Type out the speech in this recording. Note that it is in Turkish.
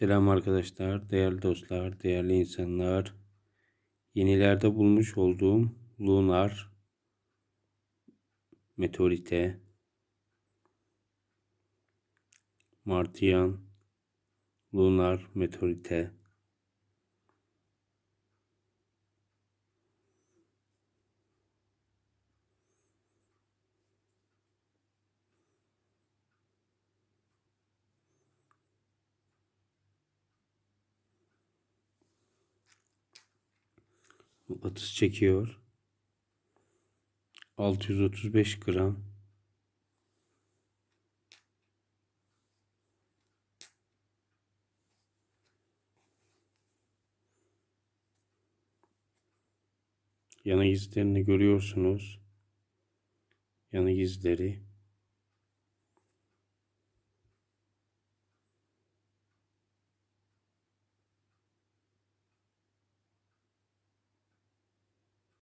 Selam arkadaşlar, değerli dostlar, değerli insanlar. Yenilerde bulmuş olduğum lunar meteorite Martian lunar meteorite atış çekiyor. 635 gram. Yanı izlerini görüyorsunuz. Yanı izleri.